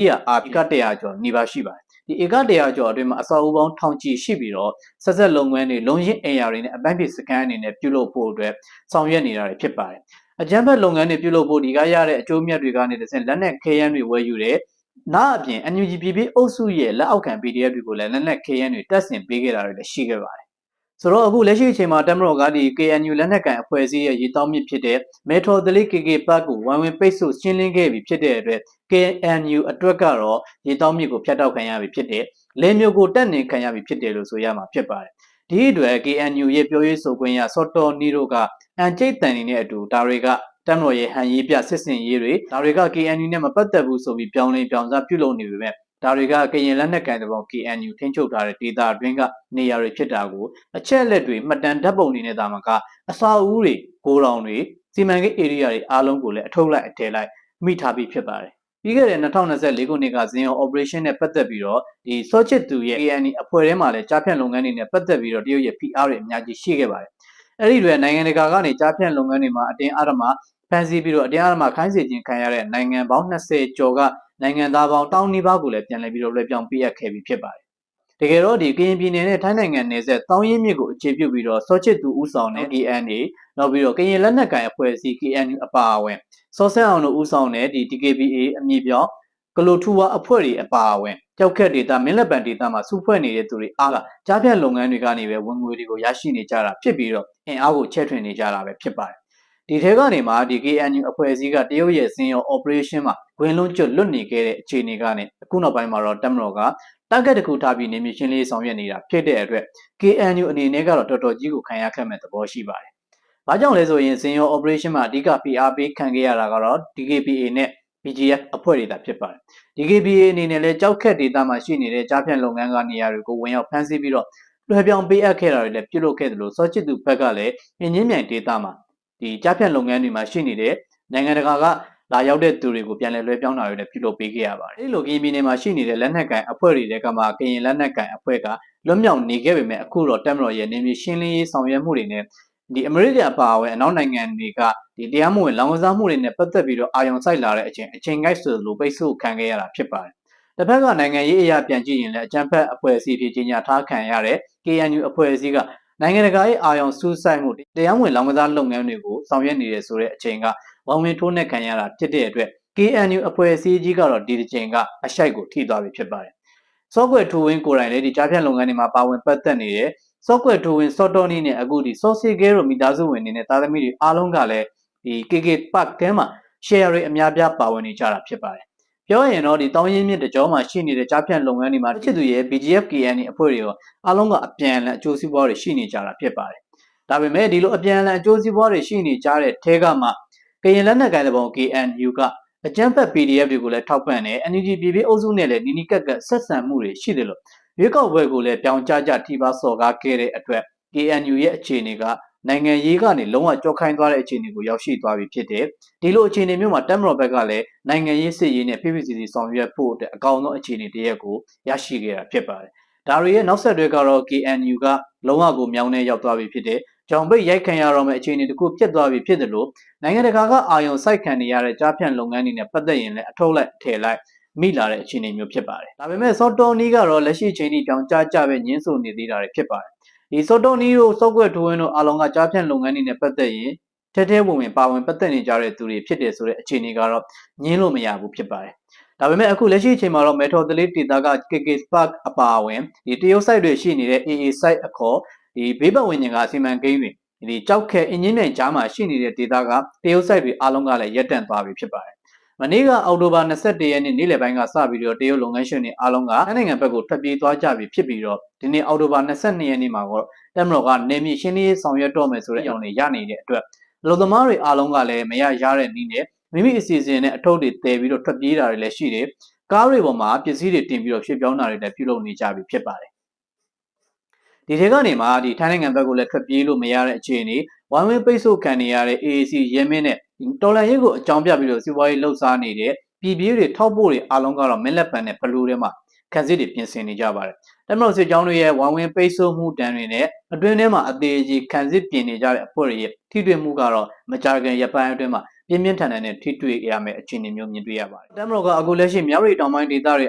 ဒီကအာက100ကျော်နေပါရှိပါတယ်ဒီဧက100ကျော်အတွင်းမှာအစာအုပ်ပေါင်းထောင်ချီရှိပြီးတော့ဆက်ဆက်လုပ်ငန်းတွေလုံရင်းအိမ်ယာတွေနဲ့အပန်းဖြေစကန်အနေနဲ့ပြုလုပ်ဖို့အတွက်ဆောင်ရွက်နေတာတွေဖြစ်ပါတယ်အကြမ်းဖက်လုပ်ငန်းတွေပြုလုပ်ဖို့ဒီကရတဲ့အကျိုးမြတ်တွေကနေတစ်ဆင့်လက်နက်ခဲယမ်းတွေဝယ်ယူတဲ့နောက်အပြင် NUG ပြည်ပြည်အုပ်စုရဲ့လက်အောက်ခံ PDF တွေကိုလည်းလက်နက်ခဲယမ်းတွေတက်ဆင်ပေးခဲ့တာတွေလည်းရှိခဲ့ပါတယ် ဆိုတော့အခုလက်ရှိအချိန်မှာတမတော်ကဒီ KNU လက်နက်ကန်အဖွဲ့အစည်းရဲ့ရေတောင်းမြစ်ဖြစ်တဲ့ Metro ဒလိ KK Park ကိုဝန်ဝင်ပိတ်ဆို့ရှင်းလင်းခဲ့ပြီဖြစ်တဲ့အတွက် KNU အတွက်ကတော့ရေတောင်းမြစ်ကိုဖျက်တောက်ခံရပြီဖြစ်တဲ့လင်းမျိုးကိုတက်နေခံရပြီဖြစ်တယ်လို့ဆိုရမှာဖြစ်ပါတယ်ဒီအတွက် KNU ရဲ့ပြောရေးဆိုခွင့်ရစော်တော်နီတို့ကအန်ကျိတ်တန်နေတဲ့အတူဒါတွေကတမ်တော်ရဲ့ဟန်ရေးပြစစ်စင်ရေးတွေဒါတွေက KNU နဲ့မပတ်သက်ဘူးဆိုပြီးပြောင်းလဲပြောင်းစားပြုလုပ်နေပေမဲ့ ဒါတွေကကရင်လက်နက်ကန်တဲ့ပုံ KNU ထိန်းချုပ်ထားတဲ့ဒေသအတွင်းကနေရာတွေဖြစ်တာကိုအချက်လက်တွေမှတ်တမ်းဓာတ်ပုံတွေနဲ့ဒါမှကအစာအုပ်တွေကိုးတောင်တွေစီမံကိန်း area တွေအားလုံးကိုလည်းအထုပ်လိုက်အထည်လိုက်မိထားပြီးဖြစ်ပါတယ်ပြီးခဲ့တဲ့2024ခုနှစ်ကဇင်ယော operation နဲ့ပတ်သက်ပြီးတော့ဒီစောချစ်သူရဲ့ KNI အဖွဲ့ထဲမှာလည်းကြားဖြန့်လုပ်ငန်းတွေနဲ့ပတ်သက်ပြီးတော့တရုတ်ရဲ့ PR တွေအများကြီးရှိခဲ့ပါတယ်။အဲ့ဒီတွေနိုင်ငံတကာကနေကြားဖြန့်လုပ်ငန်းတွေမှာအတင်းအဓမ္မဖန်ဆီးပြီးတော့အတင်းအဓမ္မခိုင်းစေခြင်းခံရတဲ့နိုင်ငံပေါင်း20ကျော်က နိုင်ငံသားပေါင်းတောင်းနီးပါးကိုလည်းပြန်လည်ပြီးတော့လွှဲပြောင်းပေးအပ်ခဲ့ပြီးဖြစ်ပါတယ်။တကယ်တော့ဒီကရင်ပြည်နယ်နဲ့ထိုင်းနိုင်ငံနယ်စပ်တောင်းရင်းမြစ်ကိုအခြေပြုပြီးတော့စောချစ်သူဦးဆောင်တဲ့ KNA နောက်ပြီးတော့ကရင်လက်နက်ကိုင်အဖွဲ့အစည်း KNU အပါအဝင်စောဆန်းအောင်တို့ဦးဆောင်တဲ့ဒီ DKBA အမည်ပြောင်းကလိုထူဝါအဖွဲ့တွေအပါအဝင်ကြောက်ခက်ဒေတာမင်းလက်ပံဒေတာမှာစုဖွဲ့နေတဲ့သူတွေအားကကြားဖြတ်လုပ်ငန်းတွေကနေပဲဝင်ငွေတွေကိုရရှိနေကြတာဖြစ်ပြီးတော့အင်အားကိုချဲ့ထွင်နေကြတာပဲဖြစ်ပါတယ် ဒီထဲကနေမှဒီ KNU အဖွဲ့အစည်းကတရုတ်ရဲ့စင်ရော operation မှာဝင်လုံးကျွတ်လွတ်နေခဲ့တဲ့အခြေအနေကနေအခုနောက်ပိုင်းမှာတော့တက်မတော်က target တစ်ခုထားပြီးနေမြရှင်းလေးဆောင်ရွက်နေတာဖြစ်တဲ့အတွက် KNU အနေနဲ့ကတော့တော်တော်ကြီးကိုခံရခက်မဲ့သဘောရှိပါတယ်။ဘာကြောင့်လဲဆိုရင်စင်ရော operation မှာအဓိက PR ပေးခံခဲ့ရတာကတော့ DKPA နဲ့ BGF အဖွဲ့တွေသာဖြစ်ပါတယ်။ DKBA အနေနဲ့လည်းကြောက်ခက်ဒေတာမှာရှိနေတဲ့ကြားဖြန့်လုပ်ငန်းကနေရာတွေကိုဝင်ရောက်ဖမ်းဆီးပြီးတော့လွှဲပြောင်းပေးအပ်ခဲ့တာတွေလည်းပြုလုပ်ခဲ့သလိုစောချစ်သူဘက်ကလည်းပြင်းချင်းမြိုင်ဒေတာမှာ ဒီကြားဖြတ်လုပ်ငန်းတွေမှာရှိနေတဲ့နိုင်ငံတကာကလာရောက်တဲ့သူတွေကိုပြန်လည်လွှဲပြောင်းတာတွေလည်းပြုလုပ်ပေးခဲ့ရပါတယ်။ဒီလိုကရင်ပြည်နယ်မှာရှိနေတဲ့လက်နက်ကန်အဖွဲ့တွေတဲကမှကရင်လက်နက်ကန်အဖွဲ့ကလွတ်မြောက်နေခဲ့ပေမဲ့အခုတော့တက်မတော်ရဲ့နေမြေရှင်းလင်းရေးဆောင်ရွက်မှုတွေနဲ့ဒီအမေရိကန်အပါအဝင်အနောက်နိုင်ငံတွေကဒီတရားမဝင်လောင်ကစားမှုတွေနဲ့ပတ်သက်ပြီးတော့အာရုံစိုက်လာတဲ့အချိန်အချိန်ကိုက်ဆိုလိုပိတ်ဆို့ခံခဲ့ရတာဖြစ်ပါတယ်။တစ်ဖက်ကနိုင်ငံရေးအရာပြန်ကြည့်ရင်လည်းအကြံဖက်အဖွဲ့အစည်းဖြစ်ကြီးညာထားခံရတဲ့ KNU အဖွဲ့အစည်းက နိုင်ငံတကာရဲ့အာရုံစူးစိုက်မှုတရားဝင်လောင်ကစားလုပ်ငန်းတွေကိုဆောင်ရွက်နေတယ်ဆိုတဲ့အချိန်ကဝန်ဝင်ထိုးနှက်ခံရတာဖြစ်တဲ့အတွက် KNU အဖွဲ့အစည်းကြီးကတော့ဒီတစ်ချိန်ကအရှိုက်ကိုထိသွားပြီဖြစ်ပါတယ်။ software ထိုးဝင်းကိုယ်တိုင်လည်းဒီကြားဖြတ်လုပ်ငန်းတွေမှာပါဝင်ပတ်သက်နေတဲ့ software ထိုးဝင်း software နည်းနဲ့အခုဒီ source care တို့မိသားစုဝင်တွေနဲ့တာသမီတွေအားလုံးကလည်းဒီ KK Park ထဲမှာ share တွေအများပြားပါဝင်နေကြတာဖြစ်ပါတယ် ပြောရင်တော့ဒီတောင်းရင်းမြစ်တကြောမှာရှိနေတဲ့ကြားဖြတ်လုပ်ငန်းတွေမှာတစ်ချစ်သူရဲ့ BGF KNI အဖွဲ့တွေရောအားလုံးကအပြန်အလှန်အကျိုးစီးပွားတွေရှိနေကြတာဖြစ်ပါတယ်ဒါပေမဲ့ဒီလိုအပြန်အလှန်အကျိုးစီးပွားတွေရှိနေကြတဲ့ထဲကမှကရင်လက်နက်ကိုင်တဲ့ပုံ KNU ကအကြမ်းဖက် PDF တွေကိုလည်းထောက်ပံ့တယ် NUG ပြည်ပြည်အုပ်စုနဲ့လည်းနီနီကက်ကက်ဆက်ဆံမှုတွေရှိတယ်လို့ရွေးကောက်ပွဲကိုလည်းပြောင်းကြကြထိပါစော်ကားခဲ့တဲ့အတွက် KNU ရဲ့အခြေအနေက နိုင်ငံရေးကနေလုံးဝကြောက်ခိုင်းသွားတဲ့အခြေအနေကိုရောက်ရှိသွားပြီဖြစ်တယ်။ဒီလိုအခြေအနေမျိုးမှာတက်မတော်ဘက်ကလည်းနိုင်ငံရေးစစ်ရေးနဲ့ PPCC ဆောင်ရွက်ဖို့အတွက်အကောင်းဆုံးအခြေအနေတရက်ကိုရရှိခဲ့တာဖြစ်ပါတယ်။ဒါတွေရဲ့နောက်ဆက်တွဲကတော့ KNU ကလုံးဝကိုမြောင်းနဲ့ရောက်သွားပြီဖြစ်တယ်။ကြောင်ပိတ်ရိုက်ခံရတော့မယ့်အခြေအနေတခုဖြစ်သွားပြီဖြစ်တယ်လို့နိုင်ငံတကာကအာရုံစိုက်ခံနေရတဲ့ကြားဖြန့်လုပ်ငန်းတွေနဲ့ပတ်သက်ရင်လည်းအထောက်လိုက်ထည့်လိုက်မိလာတဲ့အခြေအနေမျိုးဖြစ်ပါတယ်။ဒါပေမဲ့ software နီးကတော့လက်ရှိချိန်ထိပြောင်းကြကြပဲညင်းဆိုနေသေးတာတွေဖြစ်ပါတယ်။ ဒီ software နီးတို့ software ထိုးဝင်တို့အားလုံးကကြားဖြန့်လုပ်ငန်းတွေနဲ့ပတ်သက်ရင်ထဲထဲဝင်ဝင်ပါဝင်ပတ်သက်နေကြတဲ့သူတွေဖြစ်တယ်ဆိုတဲ့အခြေအနေကတော့ညင်းလို့မရဘူးဖြစ်ပါတယ်။ဒါပေမဲ့အခုလက်ရှိအချိန်မှာတော့ Metro 3 data က KK Spark အပါအဝင်ဒီတရုတ် site တွေရှိနေတဲ့ AA site အခေါ်ဒီဘေးပတ်ဝန်းကျင်ကစီမံကိန်းတွေဒီကြောက်ခဲအင်းကြီးမြိုင်ကြားမှာရှိနေတဲ့ data ကတရုတ် site တွေအားလုံးကလည်းရပ်တန့်သွားပြီဖြစ်ပါတယ်။ မနေ့ကအောက်တိုဘာ21ရက်နေ့နေ့လယ်ပိုင်းကစပြီးတော့တရုတ်လုပ်ငန်းရှင်တွေအားလုံးကနိုင်ငံဘက်ကိုထွက်ပြေးသွားကြပြီဖြစ်ပြီးတော့ဒီနေ့အောက်တိုဘာ22ရက်နေ့မှာတော့တက်မတော်ကနေမြေရှင်းလင်းရေးဆောင်ရွက်တော့မယ်ဆိုတဲ့အကြောင်းတွေရနေတဲ့အတွက်လူသမားတွေအားလုံးကလည်းမရရတဲ့နည်းနဲ့မိမိအစီအစဉ်နဲ့အထုပ်တွေတည်ပြီးတော့ထွက်ပြေးတာတွေလည်းရှိတယ်။ကားတွေပေါ်မှာပစ္စည်းတွေတင်ပြီးတော့ရွှေ့ပြောင်းတာတွေလည်းပြုလုပ်နေကြပြီဖြစ်ပါတယ်။ဒီထဲကနေမှဒီထိုင်းနိုင်ငံဘက်ကလည်းထွက်ပြေးလို့မရတဲ့အခြေအနေဝိုင်းဝန်းပိတ်ဆို့ခံနေရတဲ့ AAC ရဲမင်းနဲ့ တော်လန်ရေးကိုအကြောင်းပြပြီးတော့စီးပွားရေးလှုပ်ရှားနေတဲ့ပြည်ပြည်တွေထောက်ပို့တွေအားလုံးကတော့မင်းလက်ပံနဲ့ဘလူးထဲမှာခန်းစစ်တွေပြင်ဆင်နေကြပါတယ်။တမလို့စစ်ကြောင်းတွေရဲ့ဝိုင်းဝန်းပိတ်ဆို့မှုတန်းတွေနဲ့အတွင်းထဲမှာအသေးကြီးခန်းစစ်ပြင်နေကြတဲ့အဖွဲ့တွေရဲ့ထိတွေ့မှုကတော့မကြာခင်ရပ်ပိုင်းအတွင်းမှာပြင်းပြင်းထန်ထန်နဲ့ထိတွေ့ရမယ့်အခြေအနေမျိုးမြင်တွေ့ရပါတယ်။တမတော်ကအခုလက်ရှိမြောက်ရီတောင်ပိုင်းဒေသတွေ